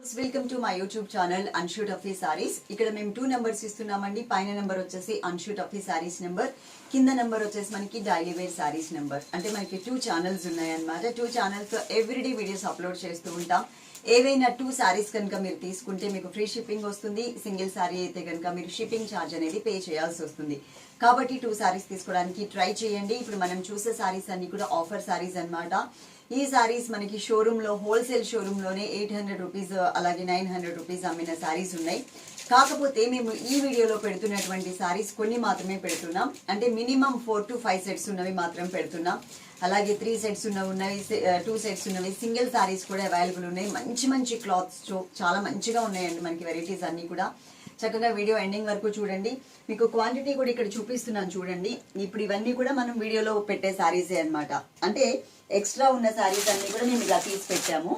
Welcome to my YouTube channel అన్షూట్ అఫీ సారీస్ ఇక్కడ మేము టూ నెంబర్స్ ఇస్తున్నామండి. పైన నెంబర్ వచ్చేసి అన్షూట్ అఫీ సారీస్ నెంబర్ కింద నెంబర్ వచ్చేసి మనకి డైలీ వేర్ సారీస్ నెంబర్ అంటే మనకి టూ ఛానల్స్ ఉన్నాయన్నమాట. Two channels everyday videos upload చేస్తూ ఉంటాం. ఏవైనా టూ సారీస్ కనుక మీరు తీసుకుంటే మీకు ఫ్రీ షిప్పింగ్ వస్తుంది. సింగిల్ సారీ అయితే కనుక మీరు షిప్పింగ్ ఛార్జ్ అనేది పే చేయాల్సి వస్తుంది. కాబట్టి టూ సారీస్ తీసుకోవడానికి ట్రై చేయండి. ఇప్పుడు మనం చూసే సారీస్ అన్ని కూడా ఆఫర్ సారీస్ అన్నమాట. ఈ సారీస్ మనకి షోరూమ్లో హోల్సేల్ షోరూమ్లోనే ఎయిట్ హండ్రెడ్ రూపీస్ అలాగే నైన్ హండ్రెడ్ రూపీస్ అమ్మిన సారీస్ ఉన్నాయి. కాకపోతే మేము ఈ వీడియోలో పెడుతున్నటువంటి సారీస్ కొన్ని మాత్రమే పెడుతున్నాం. అంటే minimum four to five sets ఉన్నవి మాత్రం పెడుతున్నాం. అలాగే త్రీ సెట్స్ ఉన్నవి ఉన్నవి టూ సెట్స్ ఉన్నవి సింగిల్ సారీస్ కూడా అవైలబుల్ ఉన్నాయి. మంచి మంచి క్లాత్స్ చాలా మంచిగా ఉన్నాయండి మనకి వెరైటీస్ అన్ని కూడా. చక్కగా వీడియో ఎండింగ్ వరకు చూడండి. మీకు క్వాంటిటీ కూడా ఇక్కడ చూపిస్తున్నాను చూడండి. ఇప్పుడు ఇవన్నీ కూడా మనం వీడియోలో పెట్టే శారీసే అనమాట అంటే ఎక్స్ట్రా ఉన్న శారీస్ అన్ని కూడా మేము ఇలా తీసి పెట్టాము.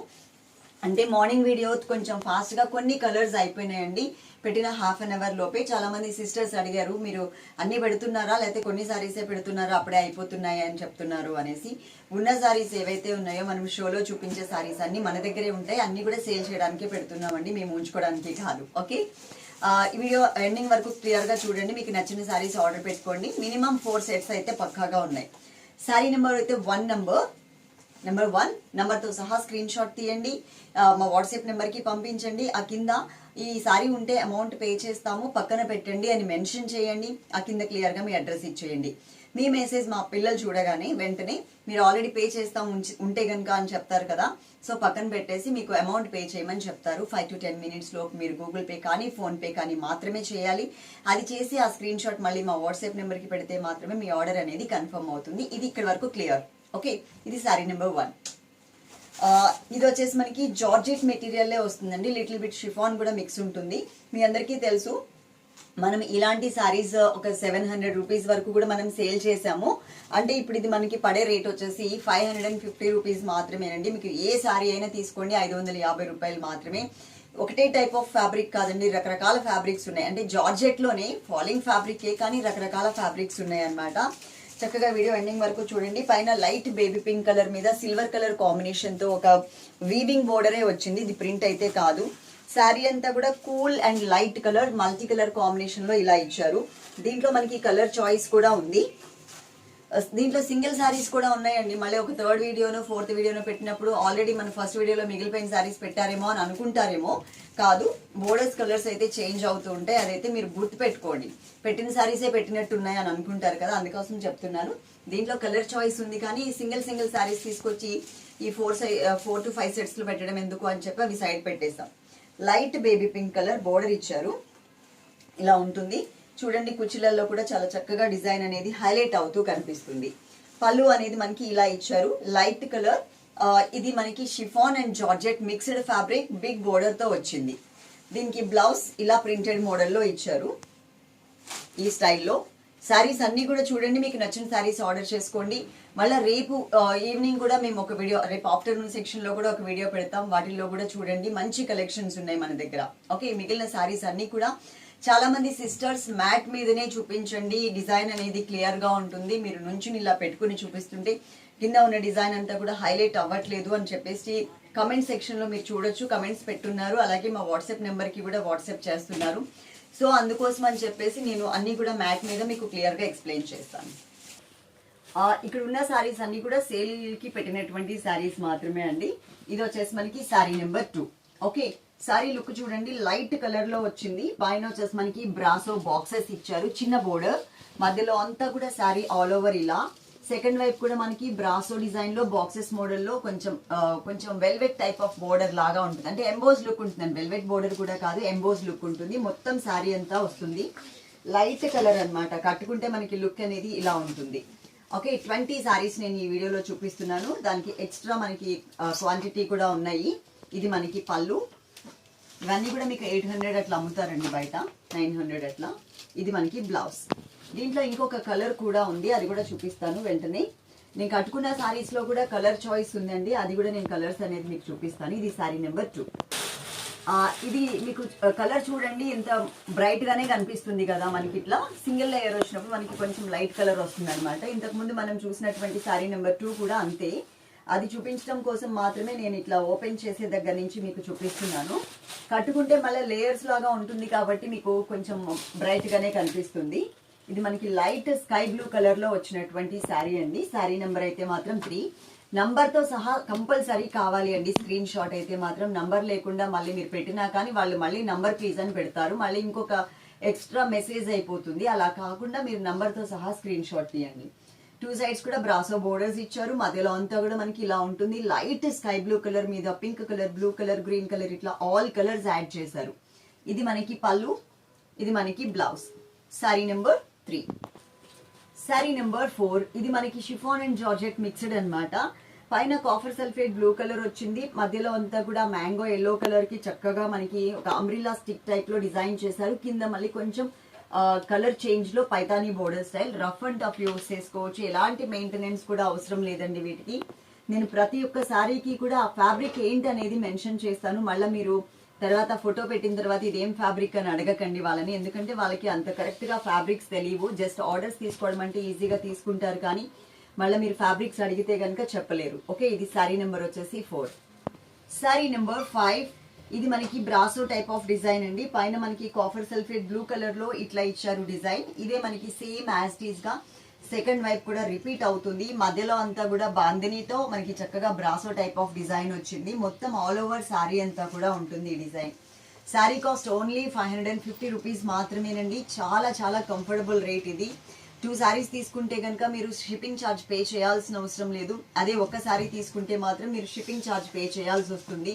అంటే మార్నింగ్ వీడియో కొంచెం ఫాస్ట్గా కొన్ని కలర్స్ అయిపోయినాయండి. పెట్టిన హాఫ్ అన్ అవర్ లోపే చాలా మంది సిస్టర్స్ అడిగారు మీరు అన్ని పెడుతున్నారా? లేకపోతే కొన్ని సారీసే పెడుతున్నారా? అప్పుడే అయిపోతున్నాయి? అని చెప్తున్నారు అనేసి. ఉన్న సారీస్ ఏవైతే ఉన్నాయో మనం షోలో చూపించే సారీస్ అన్ని మన దగ్గరే ఉంటాయి. అన్ని కూడా సేల్ చేయడానికి పెడుతున్నామండి. మేము ఉంచుకోవడానికి కాదు. ఓకే? ఈ వీడియో ఎండింగ్ వరకు క్లియర్గా చూడండి. మీకు నచ్చిన సారీస్ ఆర్డర్ పెట్టుకోండి. మినిమం ఫోర్ సెట్స్ అయితే పక్కాగా ఉన్నాయి. సారీ నెంబర్ అయితే వన్ నెంబర్ నెంబర్ వన్ నెంబర్తో సహా స్క్రీన్ షాట్ తీయండి మా వాట్సాప్ నెంబర్కి పంపించండి. ఆ కింద ఈ సారీ ఉంటే అమౌంట్ పే చేస్తాము. పక్కన పెట్టండి అని మెన్షన్ చేయండి. ఆ కింద క్లియర్గా మీ అడ్రస్ ఇచ్చేయండి. మీ మెసేజ్ మా పిల్లలు చూడగానే వెంటనే మీరు ఆల్రెడీ పే చేస్తాం ఉంచి- ఉంటే కనుక అని చెప్తారు కదా. సో పక్కన పెట్టేసి మీకు అమౌంట్ పే చేయమని చెప్తారు. ఫైవ్ టు టెన్ మినిట్స్ లోపు మీరు గూగుల్ పే కానీ ఫోన్ పే కానీ మాత్రమే చేయాలి. అది చేసి ఆ స్క్రీన్ షాట్ మళ్ళీ మా వాట్సాప్ నెంబర్కి పెడితే మాత్రమే మీ ఆర్డర్ అనేది కన్ఫర్మ్ అవుతుంది. ఇది ఇక్కడ వరకు క్లియర్ ఓకే ఇది శారీ నెంబర్ వన్ ఇది వచ్చేసి మనకి జార్జెట్ మెటీరియల్లే వస్తుందండి. లిటిల్ బిట్ షిఫాన్ కూడా మిక్స్ ఉంటుంది. మీ అందరికీ తెలుసు మనం ఇలాంటి సారీస్ uh, ఒక సెవెన్ హండ్రెడ్ రూపీస్ వరకు కూడా మనం సేల్ చేసాము అంటే ఇప్పుడు ఇది మనకి పడే రేట్ వచ్చేసి five hundred and fifty rupees మాత్రమేనండి. మీకు ఏ సారీ అయినా తీసుకోండి ఐదు వందల యాభై రూపాయలు మాత్రమే. ఒకటే టైప్ ఆఫ్ ఫ్యాబ్రిక్ కాదండి రకరకాల ఫ్యాబ్రిక్స్ ఉన్నాయి. అంటే జార్జెట్లోనే ఫాలింగ్ ఫ్యాబ్రిక్ కానీ రకరకాల ఫ్యాబ్రిక్స్ ఉన్నాయి అన్నమాట చక్కగా వీడియో ఎండింగ్ వరకు చూడండి. పైన లైట్ బేబీ పింక్ కలర్ మీద సిల్వర్ కలర్ కాంబినేషన్తో ఒక వీవింగ్ బోర్డరే వచ్చింది. ఇది ప్రింట్ అయితే కాదు. శారీ అంతా కూడా cool and light colour multi colour కాంబినేషన్లో ఇలా ఇచ్చారు. దీంట్లో మనకి కలర్ చాయిస్ కూడా ఉంది. దీంట్లో సింగిల్ శారీస్ కూడా ఉన్నాయండి. మళ్ళీ ఒక థర్డ్ వీడియోను ఫోర్త్ వీడియోను పెట్టినప్పుడు ఆల్రెడీ మన ఫస్ట్ వీడియోలో మిగిలిపోయిన శారీస్ పెట్టారేమో అని అనుకుంటారేమో. కాదు బోర్డర్స్ కలర్స్ అయితే చేంజ్ అవుతూ ఉంటాయి. అదైతే మీరు గుర్తు పెట్టుకోండి పెట్టిన శారీసే పెట్టినట్టు ఉన్నాయి అని అనుకుంటారు కదా అందుకోసం చెప్తున్నాను. దీంట్లో కలర్ చాయిస్ ఉంది కానీ సింగిల్ సింగిల్ శారీస్ తీసుకొచ్చి ఈ ఫోర్ సై ఫోర్ టు ఫైవ్ సెట్స్లో పెట్టడం ఎందుకు అని చెప్పి అవి సైడ్ పెట్టేస్తాం. Light baby pink colour border ఇచ్చారు. ఇలా ఉంటుంది. చూడండి కుర్చీలలో కూడా చాలా చక్కగా డిజైన్ అనేది హైలైట్ అవుతూ కనిపిస్తుంది. పళ్ళు అనేది మనకి ఇలా ఇచ్చారు. లైట్ కలర్ ఇది మనకి chiffon and georgette mixed fabric big బోర్డర్తో వచ్చింది. దీనికి బ్లౌజ్ ఇలా ప్రింటెడ్ మోడల్లో ఇచ్చారు ఈ స్టైల్లో శారీస్ అన్నీ కూడా చూడండి మీకు నచ్చిన శారీస్ ఆర్డర్ చేసుకోండి. మళ్ళీ రేపు ఈవినింగ్ కూడా మేము ఒక వీడియో రేపు ఆఫ్టర్నూన్ సెక్షన్లో కూడా ఒక వీడియో పెడతాం. వాటిల్లో కూడా చూడండి మంచి కలెక్షన్స్ ఉన్నాయి మన దగ్గర. ఓకే మిగిలిన శారీస్ అన్నీ కూడా చాలా మంది సిస్టర్స్ మ్యాట్ మీదనే చూపించండి. డిజైన్ అనేది క్లియర్గా ఉంటుంది. మీరు నుంచి ఇలా పెట్టుకుని చూపిస్తుంటే కింద ఉన్న డిజైన్ అంతా కూడా హైలైట్ అవ్వట్లేదు అని చెప్పేసి కమెంట్ సెక్షన్లో మీరు చూడొచ్చు. కమెంట్స్ పెట్టున్నారు. అలాగే మా వాట్సాప్ నెంబర్కి కూడా వాట్సాప్ చేస్తున్నారు. సో అందుకోసం అని చెప్పేసి నేను అన్ని కూడా మ్యాట్ మీద మీకు క్లియర్గా ఎక్స్ప్లెయిన్ చేస్తాను. ఇక్కడ ఉన్న శారీస్ అన్ని కూడా సేల్కి పెట్టినటువంటి శారీస్ మాత్రమే అండి. ఇది వచ్చేసి మనకి sari number two. Okay? Sari look చూడండి లైట్ కలర్లో వచ్చింది. పైన వచ్చేసి మనకి బ్రాసో బాక్సెస్ ఇచ్చారు. చిన్న బోర్డర్ మధ్యలో అంతా కూడా శారీ ఆల్ ఓవర్ ఇలా. సెకండ్ వైపు కూడా మనకి బ్రాసో డిజైన్లో బాక్సెస్ మోడల్లో కొంచెం కొంచెం వెల్వెట్ టైప్ ఆఫ్ బోర్డర్ లాగా ఉంటుంది. అంటే ఎంబోజ్ లుక్ ఉంటుంది. వెల్వెట్ బోర్డర్ కూడా కాదు ఎంబోజ్ లుక్ ఉంటుంది. మొత్తం సారీ అంతా వస్తుంది. లైట్ కలర్ అన్నమాట. కట్టుకుంటే మనకి లుక్ అనేది ఇలా ఉంటుంది. ఓకే ట్వంటీ సారీస్ నేను ఈ వీడియోలో చూపిస్తున్నాను. దానికి ఎక్స్ట్రా మనకి క్వాంటిటీ కూడా ఉన్నాయి. ఇది మనకి పళ్ళు. ఇవన్నీ కూడా మీకు ఎయిట్ హండ్రెడ్ అట్లా అమ్ముతారండి బయట నైన్ హండ్రెడ్ అట్లా. ఇది మనకి బ్లౌజ్. దీంట్లో ఇంకొక కలర్ కూడా ఉంది అది కూడా చూపిస్తాను వెంటనే. నేను కట్టుకున్న సారీస్లో కూడా కలర్ చాయిస్ ఉందండి అది కూడా నేను కలర్స్ అనేది మీకు చూపిస్తాను. ఇది సారీ నెంబర్ టూ. ఇది మీకు కలర్ చూడండి ఎంత బ్రైట్ గానే కనిపిస్తుంది కదా మనకి ఇట్లా. సింగిల్ లేయర్ వచ్చినప్పుడు మనకి కొంచెం లైట్ కలర్ వస్తుంది అనమాట ఇంతకు ముందు మనం చూసినటువంటి సారీ నెంబర్ టూ కూడా అంతే. అది చూపించడం కోసం మాత్రమే నేను ఇట్లా ఓపెన్ చేసే దగ్గర నుంచి మీకు చూపిస్తున్నాను. కట్టుకుంటే మళ్ళీ లేయర్స్ లాగా ఉంటుంది కాబట్టి మీకు కొంచెం బ్రైట్గానే కనిపిస్తుంది. ఇది మనకి లైట్ స్కై బ్లూ కలర్లో వచ్చినటువంటి శారీ అండి. శారీ నెంబర్ అయితే మాత్రం త్రీ నంబర్తో సహా కంపల్సరీ కావాలి అండి. స్క్రీన్ షాట్ అయితే మాత్రం నంబర్ లేకుండా మళ్ళీ మీరు పెట్టినా కానీ వాళ్ళు మళ్ళీ నంబర్ ప్లీజ్ అని పెడతారు. మళ్ళీ ఇంకొక ఎక్స్ట్రా మెసేజ్ అయిపోతుంది. అలా కాకుండా మీరు నంబర్తో సహా స్క్రీన్ షాట్ తీయండి. టూ సైడ్స్ కూడా బ్రాసో బోర్డర్స్ ఇచ్చారు. మధ్యలో అంతా కూడా మనకి ఇలా ఉంటుంది. లైట్ స్కై బ్లూ కలర్ మీద pink colour blue colour green colour ఇట్లా ఆల్ కలర్స్ యాడ్ చేశారు. ఇది మనకి పళ్ళు ఇది మనకి blouse. Sari number three. Sari number four. ఇది మనకి షిఫాన్ అండ్ జార్జెట్ మిక్స్డ్ అన్నమాట. పైన కాఫర్ సల్ఫేట్ బ్లూ కలర్ వచ్చింది. మధ్యలో అంతా కూడా మ్యాంగో ఎల్లో కలర్కి చక్కగా మనకి ఒక అంబ్రిలా స్టిక్ టైప్లో డిజైన్ చేశారు. కింద మళ్ళీ కొంచెం colour చేంజ్లో Paithani border style rough and tough use చేసుకోవచ్చు. ఎలాంటి మెయింటెనెన్స్ కూడా అవసరం లేదండి వీటికి. నేను ప్రతి ఒక్క శారీకి కూడా ఆ ఫ్యాబ్రిక్ ఏంటి అనేది మెన్షన్ చేస్తాను. మళ్ళీ మీరు తర్వాత ఫోటో పెట్టిన తర్వాత ఇదేం ఫ్యాబ్రిక్ అని అడగకండి వాళ్ళని. ఎందుకంటే వాళ్ళకి అంత కరెక్ట్గా ఫ్యాబ్రిక్స్ తెలియవు. జస్ట్ ఆర్డర్స్ తీసుకోవడం అంటే ఈజీగా తీసుకుంటారు కానీ మళ్ళీ మీరు ఫ్యాబ్రిక్స్ అడిగితే కనుక చెప్పలేరు. ఓకే ఇది శారీ నెంబర్ వచ్చేసి ఫోర్ శారీ నెంబర్ ఫైవ్ ఇది మనకి బ్రాసో టైప్ ఆఫ్ డిజైన్ అండి. పైన మనకి కాఫర్ సల్ఫేట్ బ్లూ కలర్లో ఇట్లా ఇచ్చారు డిజైన్ ఇదే మనకి సేమ్ యాజ్గా సెకండ్ వైపు కూడా రిపీట్ అవుతుంది. మధ్యలో అంతా కూడా బాందినీతో మనకి చక్కగా బ్రాసో టైప్ ఆఫ్ డిజైన్ వచ్చింది. మొత్తం ఆల్ ఓవర్ శారీ అంతా కూడా ఉంటుంది ఈ design sari cost only five hundred and fifty rupees మాత్రమేనండి. చాలా చాలా కంఫర్టబుల్ రేట్ ఇది. టూ శారీస్ తీసుకుంటే కనుక మీరు షిప్పింగ్ ఛార్జ్ పే చేయాల్సిన అవసరం లేదు. అదే ఒక్క శారీ తీసుకుంటే మాత్రం మీరు షిప్పింగ్ ఛార్జ్ పే చేయాల్సి వస్తుంది.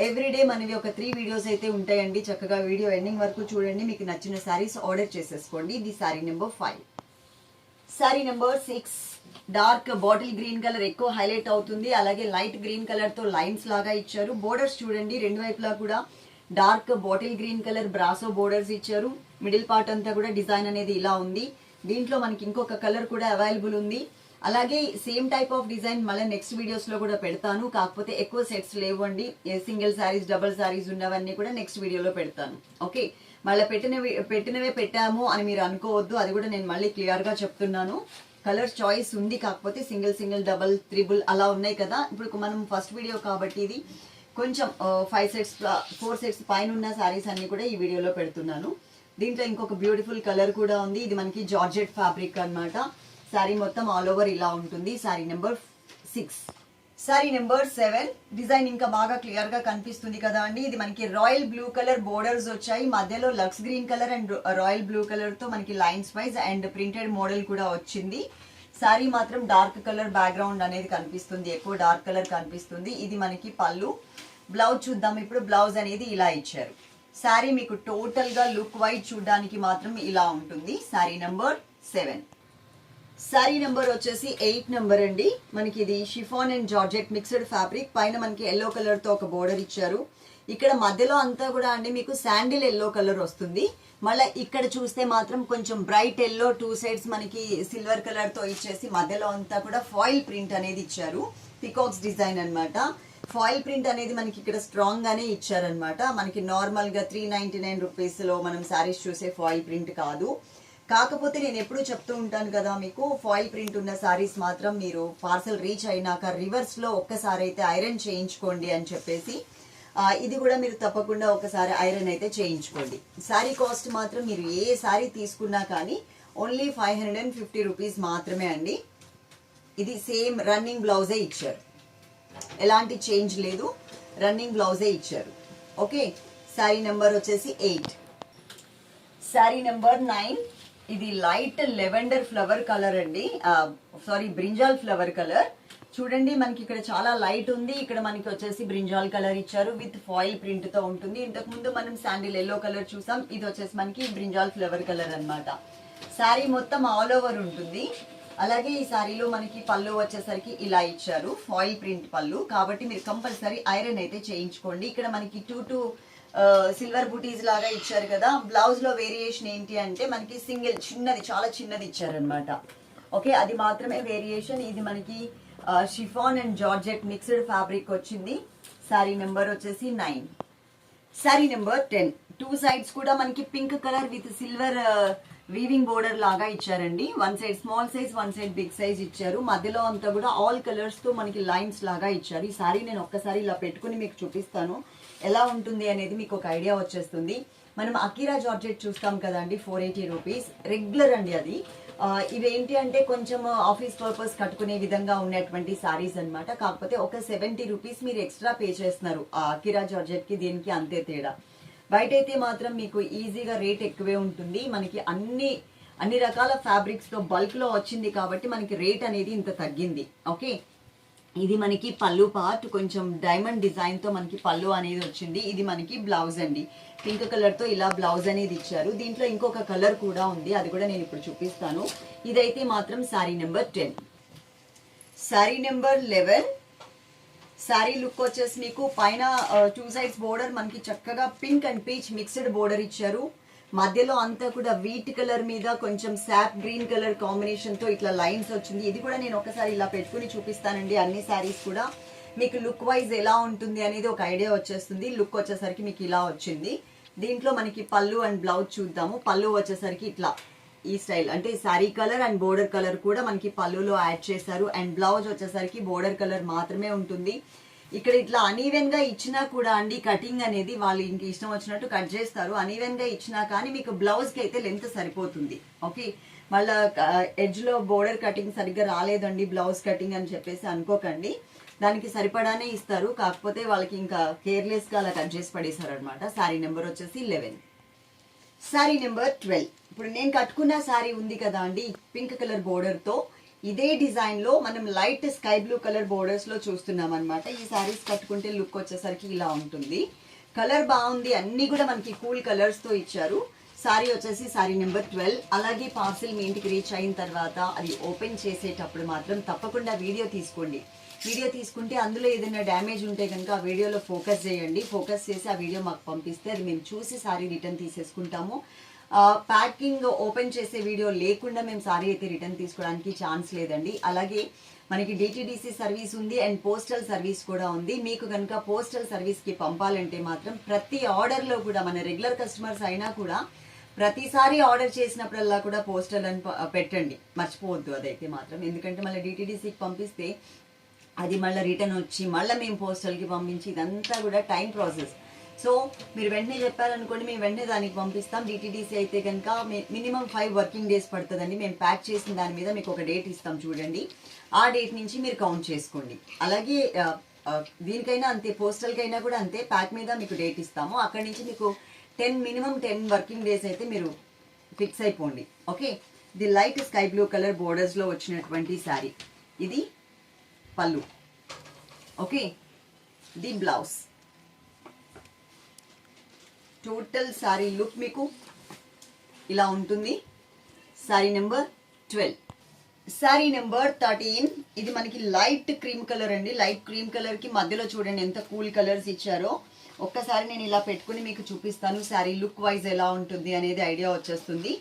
ఎవ్రీడే మనవి ఒక త్రీ వీడియోస్ అయితే ఉంటాయండి. చక్కగా వీడియో ఎండింగ్ వరకు చూడండి. మీకు నచ్చిన శారీస్ ఆర్డర్ చేసేసుకోండి. ఇది sari number five sari number six dark bottle green colour ఎక్కువ హైలైట్ అవుతుంది. అలాగే లైట్ గ్రీన్ కలర్తో లైన్స్ లాగా ఇచ్చారు. బోర్డర్స్ చూడండి. రెండు వైపులా కూడా dark bottle green colour brasso borders ఇచ్చారు. మిడిల్ పార్ట్ అంతా కూడా డిజైన్ అనేది ఇలా ఉంది. దీంట్లో మనకి ఇంకొక కలర్ కూడా అవైలబుల్ ఉంది. అలాగే సేమ్ టైప్ ఆఫ్ డిజైన్ మళ్ళీ నెక్స్ట్ వీడియోస్లో కూడా పెడతాను. కాకపోతే ఎక్కువ సెట్స్ లేవండి. సింగిల్ శారీస్ డబల్ శారీస్ ఉన్నవన్నీ కూడా నెక్స్ట్ వీడియోలో పెడతాను. ఓకే మళ్ళీ పెట్టినవి పెట్టినవే పెట్టాము అని మీరు అనుకోవద్దు. అది కూడా నేను మళ్ళీ క్లియర్గా చెప్తున్నాను. కలర్ చాయిస్ ఉంది. కాకపోతే సింగిల్ సింగిల్ డబల్ త్రిబుల్ అలా ఉన్నాయి కదా. ఇప్పుడు మనం ఫస్ట్ వీడియో కాబట్టి ఇది కొంచెం ఫైవ్ సెట్స్ ఫోర్ సెట్స్ పైన ఉన్న శారీస్ అన్ని కూడా ఈ వీడియోలో పెడుతున్నాను. దీంట్లో ఇంకొక బ్యూటిఫుల్ కలర్ కూడా ఉంది. ఇది మనకి జార్జెట్ ఫ్యాబ్రిక్ అన్నమాట. శారీ మొత్తం ఆల్ ఓవర్ ఇలా ఉంటుంది. Sari number six sari number seven design ఇంకా బాగా క్లియర్గా కనిపిస్తుంది కదా అండి. ఇది మనకి రాయల్ బ్లూ కలర్ బోర్డర్స్ వచ్చాయి. మధ్యలో Lux green colour and royal blue కలర్తో మనకి lines wise and printed model కూడా వచ్చింది. శారీ మాత్రం డార్క్ కలర్ బ్యాక్గ్రౌండ్ అనేది కనిపిస్తుంది. ఎక్కువ డార్క్ కలర్ కనిపిస్తుంది. ఇది మనకి పళ్ళు. బ్లౌజ్ చూద్దాం. ఇప్పుడు బ్లౌజ్ అనేది ఇలా ఇచ్చారు. శారీ మీకు టోటల్గా లుక్ వైజ్ చూడడానికి మాత్రం ఇలా ఉంటుంది. Sari number seven sari number వచ్చేసి ఎయిట్ నెంబర్ అండి. మనకి ఇది chiffon and georgette mixed fabric. పైన మనకి ఎల్లో కలర్తో ఒక బోర్డర్ ఇచ్చారు. ఇక్కడ మధ్యలో అంతా కూడా అండి మీకు శాండిల్ ఎల్లో కలర్ వస్తుంది. మళ్ళీ ఇక్కడ చూస్తే మాత్రం కొంచెం బ్రైట్ ఎల్లో టూ సైడ్స్ మనకి సిల్వర్ కలర్తో ఇచ్చేసి మధ్యలో అంతా కూడా ఫాయిల్ ప్రింట్ అనేది ఇచ్చారు. పికాక్స్ డిజైన్ అన్నమాట. ఫాయిల్ ప్రింట్ అనేది మనకి ఇక్కడ స్ట్రాంగ్ గానే ఇచ్చారనమాట మనకి నార్మల్గా త్రీ నైన్టీ నైన్ రూపీస్లో మనం శారీస్ చూసే ఫాయిల్ ప్రింట్ కాదు. కాకపోతే నేను ఎప్పుడూ చెప్తూ ఉంటాను కదా మీకు ఫాయిల్ ప్రింట్ ఉన్న సారీస్ మాత్రం మీరు పార్సల్ రీచ్ అయినాక రివర్స్లో ఒక్కసారి అయితే ఐరన్ చేయించుకోండి అని చెప్పేసి ఇది కూడా మీరు తప్పకుండా ఒకసారి ఐరన్ అయితే చేయించుకోండి. సారీ కాస్ట్ మాత్రం మీరు ఏ సారీ తీసుకున్నా కానీ only five hundred and fifty rupees మాత్రమే అండి. ఇది సేమ్ రన్నింగ్ బ్లౌజే ఇచ్చారు. ఎలాంటి చేంజ్ లేదు రన్నింగ్ బ్లౌజే ఇచ్చారు. ఓకే శారీ నెంబర్ వచ్చేసి ఎయిట్ శారీ నెంబర్ నైన్ ఇది లైట్ లెవెండర్ ఫ్లవర్ కలర్ అండి. Sari brinjal flower colour. చూడండి మనకి ఇక్కడ చాలా లైట్ ఉంది. ఇక్కడ మనకి వచ్చేసి బ్రింజాల్ కలర్ ఇచ్చారు విత్ ఫాయిల్ ప్రింట్తో ఉంటుంది. ఇంతకు ముందు మనం శాండిల్ ఎల్లో కలర్ చూసాం. ఇది వచ్చేసి మనకి బ్రింజాల్ ఫ్లవర్ కలర్ అన్నమాట. శారీ మొత్తం ఆల్ ఓవర్ ఉంటుంది. అలాగే ఈ శారీలో మనకి పళ్ళు వచ్చేసరికి ఇలా ఇచ్చారు ఫాయిల్ ప్రింట్ పళ్ళు. కాబట్టి మీరు కంపల్సరీ ఐరన్ అయితే చేయించుకోండి. ఇక్కడ మనకి టూ టూ సిల్వర్ బుటీస్ లాగా ఇచ్చారు కదా. బ్లౌజ్లో వేరియేషన్ ఏంటి అంటే మనకి సింగిల్ చిన్నది చాలా చిన్నది ఇచ్చారనమాట ఓకే అది మాత్రమే వేరియేషన్ ఇది మనకి chiffon and georgette mixed fabric వచ్చింది. శారీ నెంబర్ వచ్చేసి nine sari number ten two sides కూడా మనకి pink colour with silver weaving border లాగా ఇచ్చారండి. One side small size one side big size ఇచ్చారు. మధ్యలో అంతా కూడా ఆల్ కలర్స్తో మనకి లైన్స్ లాగా ఇచ్చారు. ఈ సారీ నేను ఒక్కసారి ఇలా పెట్టుకుని మీకు చూపిస్తాను. ఎలా ఉంటుంది అనేది మీకు ఒక ఐడియా వచ్చేస్తుంది. మనం అకీరా జార్జెట్ చూస్తాం కదండి ఫోర్ ఎయిటీ రూపీస్ రెగ్యులర్ అండి అది. ఇవేంటి అంటే కొంచెం ఆఫీస్ పర్పస్ కట్టుకునే విధంగా ఉన్నటువంటి సారీస్ అన్నమాట. కాకపోతే ఒక సెవెంటీ రూపీస్ మీరు ఎక్స్ట్రా పే చేస్తున్నారు ఆ అకిరా జార్జెట్కి దీనికి అంతే తేడా. బయట అయితే మాత్రం మీకు ఈజీగా రేట్ ఎక్కువే ఉంటుంది. మనకి అన్ని అన్ని రకాల ఫ్యాబ్రిక్స్ బల్క్లో బల్క్లో వచ్చింది కాబట్టి మనకి రేట్ అనేది ఇంత తగ్గింది. ఓకే ఇది మనకి పళ్ళు పార్ట్ కొంచెం డైమండ్ డిజైన్తో మనకి పళ్ళు అనేది వచ్చింది. ఇది మనకి బ్లౌజ్ అండి. పింక్ కలర్తో ఇలా బ్లౌజ్ అనేది ఇచ్చారు. దీంట్లో ఇంకొక కలర్ కూడా ఉంది. అది కూడా నేను ఇప్పుడు చూపిస్తాను. ఇదైతే మాత్రం sari number ten. Sari number eleven. Sari look వచ్చేసి మీకు పైన టూ సైడ్స్ బోర్డర్ మనకి చక్కగా pink and peach mixed border ఇచ్చారు. మధ్యలో అంతా కూడా వీట్ కలర్ మీద కొంచెం సాప్ గ్రీన్ కలర్ కాంబినేషన్తో ఇట్లా లైన్స్ వచ్చింది. ఇది కూడా నేను ఒకసారి ఇలా పెట్టుకుని చూపిస్తానండి అన్ని శారీస్ కూడా. మీకు లుక్ వైజ్ ఎలా ఉంటుంది అనేది ఒక ఐడియా వచ్చేస్తుంది. లుక్ వచ్చేసరికి మీకు ఇలా వచ్చింది. దీంట్లో మనకి పళ్ళు అండ్ బ్లౌజ్ చూద్దాము. పళ్ళు వచ్చేసరికి ఇట్లా ఈ స్టైల్ అంటే sari colour and border colour కూడా మనకి పళ్ళులో యాడ్ చేశారు. అండ్ బ్లౌజ్ వచ్చేసరికి బోర్డర్ కలర్ మాత్రమే ఉంటుంది. ఇక్కడ ఇట్లా అనీవెన్గా ఇచ్చినా కూడా అండి కటింగ్ అనేది వాళ్ళు ఇంక ఇష్టం వచ్చినట్టు కట్ చేస్తారు. అనీవెన్గా ఇచ్చినా కానీ మీకు బ్లౌజ్కి అయితే లెంత్ సరిపోతుంది. ఓకే మళ్ళా ఎడ్జ్లో బోర్డర్ కటింగ్ సరిగ్గా రాలేదండి బ్లౌజ్ కటింగ్ అని చెప్పేసి అనుకోకండి. దానికి సరిపడానే ఇస్తారు. కాకపోతే వాళ్ళకి ఇంకా కేర్లెస్గా అలా కట్ చేసి పడేశారు అనమాట శారీ నెంబర్ వచ్చేసి లెవెన్ శారీ నెంబర్ ట్వెల్వ్ ఇప్పుడు నేను కట్టుకున్న శారీ ఉంది కదా అండి పింక్ కలర్ బోర్డర్తో. ఇదే డిజైన్లో మనం లైట్ స్కై బ్లూ కలర్ బోర్డర్స్లో చూస్తున్నాం అనమాట ఈ శారీస్ కట్టుకుంటే లుక్ వచ్చేసరికి ఇలా ఉంటుంది. కలర్ బాగుంది అన్ని కూడా మనకి కూల్ కలర్స్తో ఇచ్చారు. శారీ వచ్చేసి శారీ నెంబర్ ట్వెల్వ్ అలాగే పార్సిల్ మీ ఇంటికి రీచ్ అయిన తర్వాత అది ఓపెన్ చేసేటప్పుడు మాత్రం తప్పకుండా వీడియో తీసుకోండి. వీడియో తీసుకుంటే అందులో ఏదైనా డ్యామేజ్ ఉంటే కనుక ఆ వీడియోలో ఫోకస్ చేయండి. ఫోకస్ చేసి ఆ వీడియో మాకు పంపిస్తే అది మేము చూసి సారీ రిటర్న్ తీసేసుకుంటాము. ప్యాకింగ్ ఓపెన్ చేసే వీడియో లేకుండా మేము సారీ అయితే రిటర్న్ తీసుకోవడానికి ఛాన్స్ లేదండి. అలాగే మనకి డిటీడీసీ సర్వీస్ ఉంది అండ్ పోస్టల్ సర్వీస్ కూడా ఉంది. మీకు కనుక పోస్టల్ సర్వీస్కి పంపాలంటే మాత్రం ప్రతి ఆర్డర్లో కూడా మన రెగ్యులర్ కస్టమర్స్ అయినా కూడా ప్రతిసారి ఆర్డర్ చేసినప్పుడల్లా కూడా పోస్టల్ అని పెట్టండి. మర్చిపోవద్దు అదైతే మాత్రం. ఎందుకంటే మళ్ళీ డిటీడీసీకి పంపిస్తే అది మళ్ళీ రిటర్న్ వచ్చి మళ్ళీ మేము పోస్టల్కి పంపించి ఇదంతా కూడా టైం ప్రాసెస్. సో మీరు వెంటనే చెప్పారనుకోండి మేము వెంటనే దానికి పంపిస్తాం. డిటీడీసీ అయితే కనుక మినిమం ఫైవ్ వర్కింగ్ డేస్ పడుతుందండి. మేము ప్యాక్ చేసిన దాని మీద మీకు ఒక డేట్ ఇస్తాం చూడండి. ఆ డేట్ నుంచి మీరు కౌంట్ చేసుకోండి. అలాగే దీనికైనా అంతే పోస్టల్కైనా కూడా అంతే ప్యాక్ మీద మీకు డేట్ ఇస్తాము. అక్కడి నుంచి మీకు ten minimum ten working days అయితే మీరు ఫిక్స్ అయిపోండి. Okay the light sky blue colour బోర్డర్స్లో వచ్చినటువంటి శారీ ఇది పళ్ళు. Okay the blouse total sari look మీకు ఇలా ఉంటుంది. Sari number twelve. Sari number thirteen. ఇది మనకి లైట్ క్రీమ్ కలర్ అండి. లైట్ క్రీమ్ కలర్కి మధ్యలో చూడండి ఎంత కూల్ కలర్స్ ఇచ్చారో. ఒక్కసారి నేను ఇలా పెట్టుకుని మీకు చూపిస్తాను శారీ లుక్ వైజ్ ఎలా ఉంటుంది అనేది ఐడియా వచ్చేస్తుంది.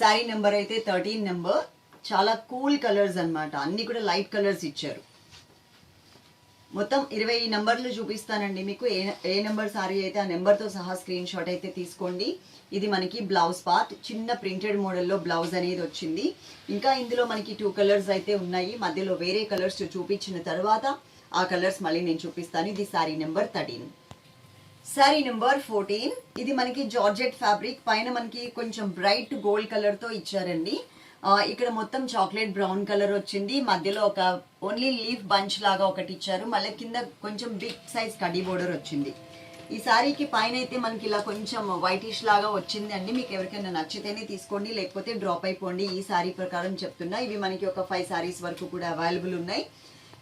శారీ నెంబర్ అయితే థర్టీన్ నెంబర్. చాలా కూల్ కలర్స్ అన్నమాట. అన్ని కూడా లైట్ కలర్స్ ఇచ్చారు. మొత్తం ఇరవై నంబర్లు చూపిస్తానండి మీకు. ఏ ఏ నెంబర్ సారీ అయితే ఆ నెంబర్తో సహా స్క్రీన్ షాట్ అయితే తీసుకోండి. ఇది మనకి బ్లౌజ్ పార్ట్. చిన్న ప్రింటెడ్ మోడల్లో బ్లౌజ్ అనేది వచ్చింది. ఇంకా ఇందులో మనకి టూ కలర్స్ అయితే ఉన్నాయి. మధ్యలో వేరే కలర్స్ చూపించిన తర్వాత ఆ కలర్స్ మళ్ళీ నేను చూపిస్తాను. ఇది sari number thirteen. Sari number fourteen. ఇది మనకి జార్జెట్ ఫ్యాబ్రిక్. పైన మనకి కొంచెం బ్రైట్ గోల్డ్ కలర్తో ఇచ్చారండి. ఇక్కడ మొత్తం చాక్లెట్ బ్రౌన్ కలర్ వచ్చింది. మధ్యలో ఒక ఓన్లీ లీఫ్ బంచ్ లాగా ఒకటి ఇచ్చారు. మళ్ళీ కింద కొంచెం బిగ్ సైజ్ కడీ బోర్డర్ వచ్చింది. ఈ శారీకి పైన అయితే మనకి ఇలా కొంచెం వైటిష్ లాగా వచ్చింది అండి. మీకు ఎవరికైనా నచ్చితేనే తీసుకోండి లేకపోతే డ్రాప్ అయిపోండి. ఈ శారీ ప్రకారం చెప్తున్నా. ఇవి మనకి ఒక ఫైవ్ శారీస్ వరకు కూడా అవైలబుల్ ఉన్నాయి.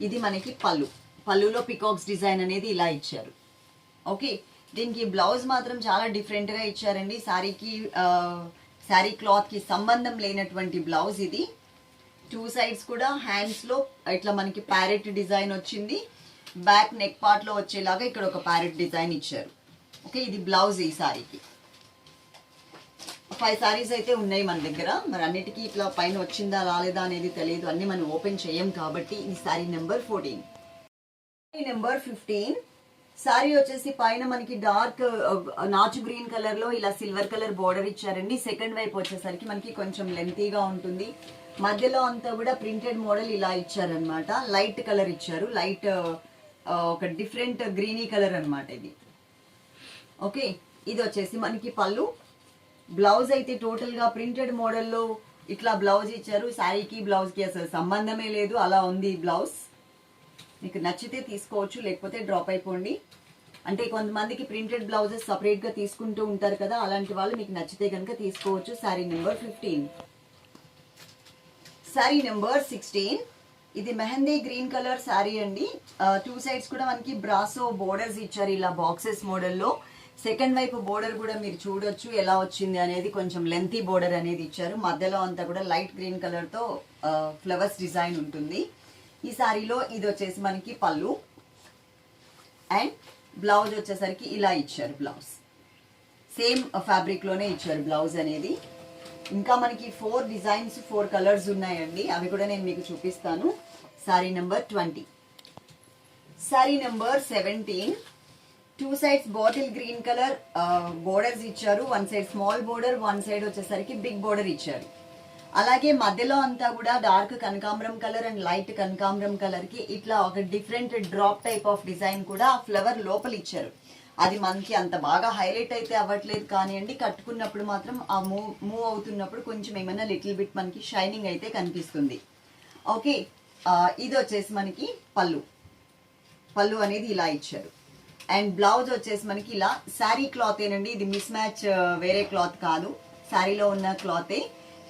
ఇది మనకి పళ్ళు. పళ్ళులో పికాక్స్ డిజైన్ అనేది ఇలా ఇచ్చారు. ఓకే దీనికి బ్లౌజ్ మాత్రం చాలా డిఫరెంట్గా ఇచ్చారండి. శారీకి శారీ క్లాత్కి సంబంధం లేనటువంటి బ్లౌజ్ ఇది. టూ సైడ్స్ కూడా హ్యాండ్స్లో ఇట్లా మనకి ప్యారెట్ డిజైన్ వచ్చింది. బ్యాక్ నెక్ పార్ట్లో వచ్చేలాగా ఇక్కడ ఒక ప్యారెట్ డిజైన్ ఇచ్చారు. ఓకే ఇది బ్లౌజ్ ఈ శారీకి ఫైవ్ సారీస్ అయితే ఉన్నాయి మన దగ్గర. మరి అన్నిటికీ ఇట్లా పైన వచ్చిందా రాలేదా అనేది తెలియదు. అన్ని మనం ఓపెన్ చేయం కాబట్టి ఈ sari number fourteen sari number fifteen sari వచ్చేసి పైన మనకి డార్క్ నాచు గ్రీన్ కలర్లో ఇలా సిల్వర్ కలర్ బోర్డర్ ఇచ్చారండి. సెకండ్ వైపు వచ్చేసరికి మనకి కొంచెం లెంతీగా ఉంటుంది. మధ్యలో అంతా కూడా ప్రింటెడ్ మోడల్ ఇలా ఇచ్చారనమాట లైట్ కలర్ ఇచ్చారు. లైట్ ఒక డిఫరెంట్ గ్రీనీ కలర్ అనమాట ఇది. ఓకే ఇది వచ్చేసి మనకి పళ్ళు. బ్లౌజ్ అయితే టోటల్గా ప్రింటెడ్ మోడల్లో ఇట్లా బ్లౌజ్ ఇచ్చారు. శారీకి బ్లౌజ్కి అసలు సంబంధమే లేదు. అలా ఉంది బ్లౌజ్ మీకు నచ్చితే తీసుకోవచ్చు లేకపోతే డ్రాప్ అయిపోండి. అంటే కొంతమందికి ప్రింటెడ్ బ్లౌజెస్ సపరేట్గా తీసుకుంటూ ఉంటారు కదా అలాంటి వాళ్ళు మీకు నచ్చితే కనుక తీసుకోవచ్చు. Sari number fifteen sari number sixteen ఇది మెహందీ గ్రీన్ కలర్ శారీ అండి. టూ సైడ్స్ కూడా మనకి బ్రాసో బోర్డర్స్ ఇచ్చారు ఇలా బాక్సెస్ మోడల్లో సెకండ్ వైపు బోర్డర్ కూడా మీరు చూడొచ్చు ఎలా వచ్చింది అనేది కొంచెం లెంతీ బోర్డర్ అనేది ఇచ్చారు. మధ్యలో అంతా కూడా లైట్ గ్రీన్ కలర్తో ఫ్లవర్స్ డిజైన్ ఉంటుంది. ఈ శారీలో ఇది వచ్చేసి మనకి పళ్ళు. అండ్ బ్లౌజ్ వచ్చేసరికి ఇలా ఇచ్చారు బ్లౌజ్ సేమ్ ఫ్యాబ్రిక్లోనే ఇచ్చారు బ్లౌజ్ అనేది. ఇంకా మనకి ఫోర్ డిజైన్స్ ఫోర్ కలర్స్ ఉన్నాయండి. అవి కూడా నేను మీకు చూపిస్తాను. Sari number twenty sari number seventeen two sides bottle green colour borders ఇచ్చారు. One side small border one side వచ్చేసరికి బిగ్ బోర్డర్ ఇచ్చారు. అలాగే మధ్యలో అంతా కూడా డార్క్ కనకాంబరం కలర్ అండ్ లైట్ కనకాంబరం కలర్కి ఇట్లా ఒక different drop type of design కూడా ఫ్లవర్ లోపల ఇచ్చారు అది మనకి అంత బాగా హైలైట్ అయితే అవ్వట్లేదు కానివ్వండి కట్టుకున్నప్పుడు మాత్రం ఆ మూవ్ మూవ్ అవుతున్నప్పుడు కొంచెం ఏమైనా లిటిల్ బిట్ మనకి షైనింగ్ అయితే కనిపిస్తుంది. ఓకే ఇది వచ్చేసి మనకి పళ్ళు. పళ్ళు అనేది ఇలా ఇచ్చారు. అండ్ బ్లౌజ్ వచ్చేసి మనకి ఇలా శారీ క్లాత్ ఏనండి ఇది మిస్ మ్యాచ్ వేరే క్లాత్ కాదు. శారీలో ఉన్న క్లాతే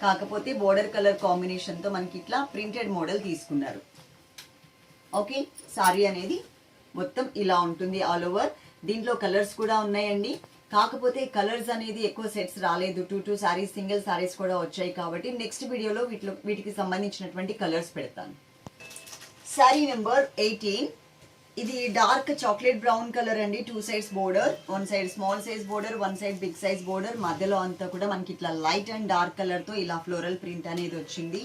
కాకపోతే బోర్డర్ కలర్ కాంబినేషన్తో మనకి ఇట్లా ప్రింటెడ్ మోడల్ తీసుకున్నారు. ఓకే శారీ అనేది మొత్తం ఇలా ఉంటుంది ఆల్ ఓవర్. దీంట్లో కలర్స్ కూడా ఉన్నాయండి. కాకపోతే కలర్స్ అనేది ఎక్కువ సెట్స్ రాలేదు. Two two saris single saris కూడా వచ్చాయి కాబట్టి నెక్స్ట్ వీడియోలో వీటిలో వీటికి సంబంధించినటువంటి కలర్స్ పెడతాను. శారీ నెంబర్ ఎయిటీన్ ఇది డార్క్ చాక్లెట్ బ్రౌన్ కలర్ అండి. Two sides border one side small size border one side big size border మధ్యలో అంతా కూడా మనకి ఇట్లా లైట్ అండ్ డార్క్ కలర్తో ఇలా ఫ్లోరల్ ప్రింట్ అనేది వచ్చింది.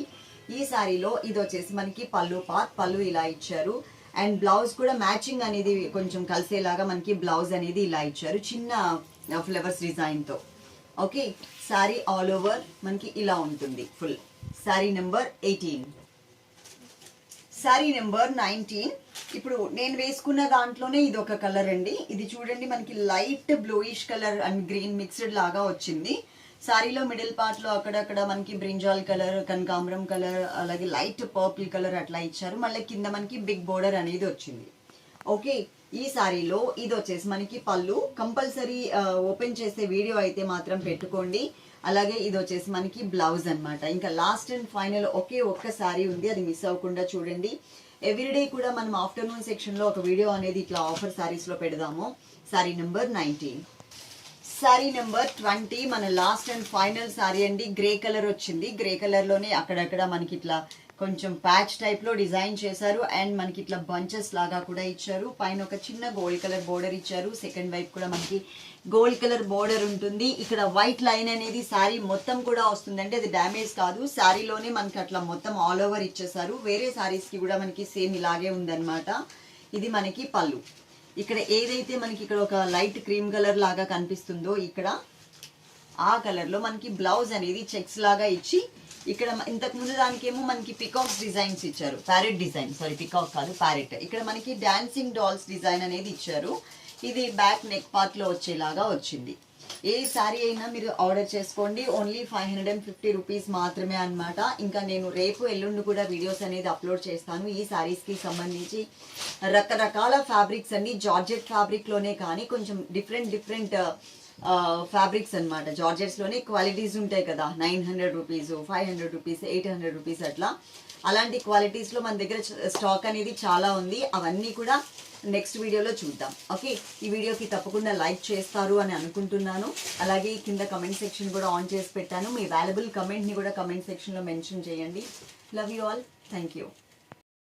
ఈ శారీలో ఇది వచ్చేసి మనకి పళ్ళు పాత్ పళ్ళు ఇలా ఇచ్చారు. అండ్ బ్లౌజ్ కూడా మ్యాచింగ్ అనేది కొంచెం కలిసేలాగా మనకి బ్లౌజ్ అనేది ఇలా ఇచ్చారు. చిన్న ఫ్లవర్స్ డిజైన్తో ఓకే శారీ ఆల్ ఓవర్ మనకి ఇలా ఉంటుంది full sari number eighteen sari number nineteen ఇప్పుడు నేను వేసుకున్న దాంట్లోనే ఇది ఒక కలర్ అండి. ఇది చూడండి మనకి light bluish colour and green mixed లాగా వచ్చింది. శారీలో మిడిల్ పార్ట్లో అక్కడక్కడ మనకి బ్రింజాల్ కలర్ కనకాంబరం కలర్ అలాగే లైట్ పర్పుల్ కలర్ అట్లా ఇచ్చారు. మళ్ళీ కింద మనకి బిగ్ బోర్డర్ అనేది వచ్చింది. ఓకే ఈ శారీలో ఇది వచ్చేసి మనకి పళ్ళు. కంపల్సరీ ఓపెన్ చేసే వీడియో అయితే మాత్రం పెట్టుకోండి. అలాగే ఇది వచ్చేసి మనకి బ్లౌజ్ అనమాట ఇంకా లాస్ట్ అండ్ ఫైనల్ ఒకే ఒక్క శారీ ఉంది అది మిస్ అవ్వకుండా చూడండి. ఎవ్రీడే కూడా మనం ఆఫ్టర్నూన్ సెక్షన్లో ఒక వీడియో అనేది ఇట్లా ఆఫర్ శారీస్లో పెడదాము. Sari number nineteen. Sari number twenty మన లాస్ట్ అండ్ ఫైనల్ సారీ అండి. గ్రే కలర్ వచ్చింది. గ్రే కలర్లోనే అక్కడక్కడ మనకి ఇట్లా కొంచెం ప్యాచ్ టైప్లో డిజైన్ చేశారు. అండ్ మనకి ఇట్లా బంచెస్ లాగా కూడా ఇచ్చారు. పైన ఒక చిన్న గోల్డ్ కలర్ బోర్డర్ ఇచ్చారు. సెకండ్ వైపు కూడా మనకి గోల్డ్ కలర్ బోర్డర్ ఉంటుంది. ఇక్కడ వైట్ లైన్ అనేది శారీ మొత్తం కూడా వస్తుంది అంటే అది డ్యామేజ్ కాదు. శారీలోనే మనకి అట్లా మొత్తం ఆల్ ఓవర్ ఇచ్చేసారు వేరే శారీస్కి కూడా మనకి సేమ్ ఇలాగే ఉందన్నమాట. ఇది మనకి పళ్ళు. ఇక్కడ ఏదైతే మనకి ఇక్కడ ఒక లైట్ క్రీమ్ కలర్ లాగా కనిపిస్తుందో ఇక్కడ ఆ కలర్లో మనకి బ్లౌజ్ అనేది చెక్స్ లాగా ఇచ్చి ఇక్కడ ఇంతకుముందు ఇంతకు ముందు దానికేమో మనకి పికాక్స్ డిజైన్స్ ఇచ్చారు. ప్యారెట్ డిజైన్ సారీ పికాక్ కాదు ప్యారెట్ ఇక్కడ మనకి డాన్సింగ్ డాల్స్ డిజైన్ అనేది ఇచ్చారు. ఇది బ్యాక్ నెక్ పార్ట్లో వచ్చేలాగా వచ్చింది. ఏ శారీ అయినా మీరు ఆర్డర్ చేసుకోండి. Only five hundred and fifty rupees మాత్రమే అనమాట ఇంకా నేను రేపు ఎల్లుండి కూడా వీడియోస్ అనేది అప్లోడ్ చేస్తాను. ఈ శారీస్కి సంబంధించి రకరకాల ఫ్యాబ్రిక్స్ అన్ని జార్జెట్ ఫ్యాబ్రిక్లోనే కానీ కొంచెం డిఫరెంట్ డిఫరెంట్ ఫ్యాబ్రిక్స్ అనమాట జార్జెట్స్లోనే క్వాలిటీస్ ఉంటాయి కదా. Nine hundred rupees five hundred rupees eight hundred rupees అట్లా. అలాంటి క్వాలిటీస్లో మన దగ్గర స్టాక్ అనేది చాలా ఉంది. అవన్నీ కూడా నెక్స్ట్ వీడియోలో చూద్దాం. ఓకే? ఈ వీడియోకి తప్పకుండా లైక్ చేస్తారు అని అనుకుంటున్నాను. అలాగే కింద కమెంట్ సెక్షన్ కూడా ఆన్ చేసి పెట్టాను. మీ వాల్యుబుల్ కమెంట్ని కూడా కమెంట్ సెక్షన్లో మెన్షన్ చేయండి. Love you all thank you